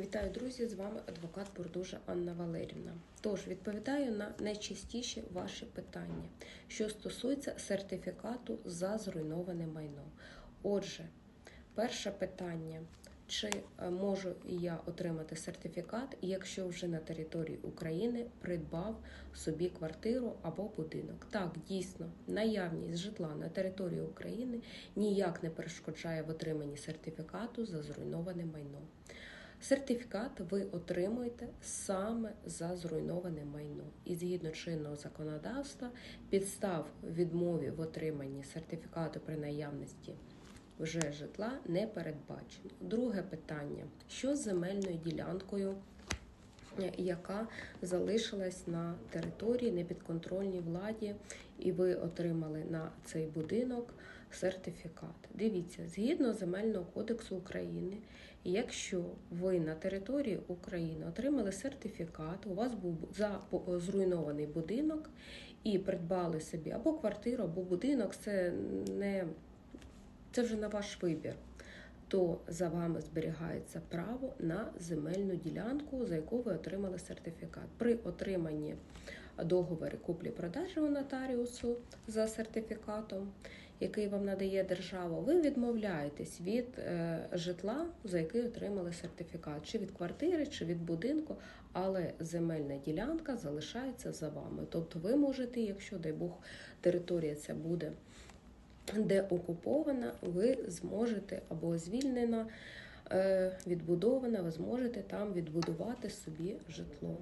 Вітаю, друзі! З вами адвокат Бурдужа Анна Валерівна. Тож відповідаю на найчастіші ваші питання, що стосується сертифікату за зруйноване майно. Отже, перше питання: чи е, можу я отримати сертифікат, якщо вже на території України придбав собі квартиру або будинок? Так, дійсно, наявність житла на території України ніяк не перешкоджає в отриманні сертифікату за зруйноване майно. Сертифікат ви отримуєте саме за зруйноване майно. І згідно чинного законодавства, підстав відмові в отриманні сертифікату при наявності вже житла не передбачено. Друге питання: що з земельною ділянкою? Яка залишилась на території непідконтрольній владі, і ви отримали на цей будинок сертифікат. Дивіться, згідно земельного кодексу України, якщо ви на території України отримали сертифікат, у вас був за зруйнований будинок і придбали собі або квартиру, або будинок, це не це вже на ваш вибір. То за вами зберігається право на земельну ділянку, за яку ви отримали сертифікат. При отриманні договору куплі-продажу у нотаріусу за сертифікатом, який вам надає держава, ви відмовляєтесь від е, житла, за який отримали сертифікат, чи від квартири, чи від будинку, але земельна ділянка залишається за вами. Тобто, ви можете, якщо дай Бог, територія ця буде де окупована, ви зможете або звільнена, е, відбудована, ви зможете там відбудувати собі житло.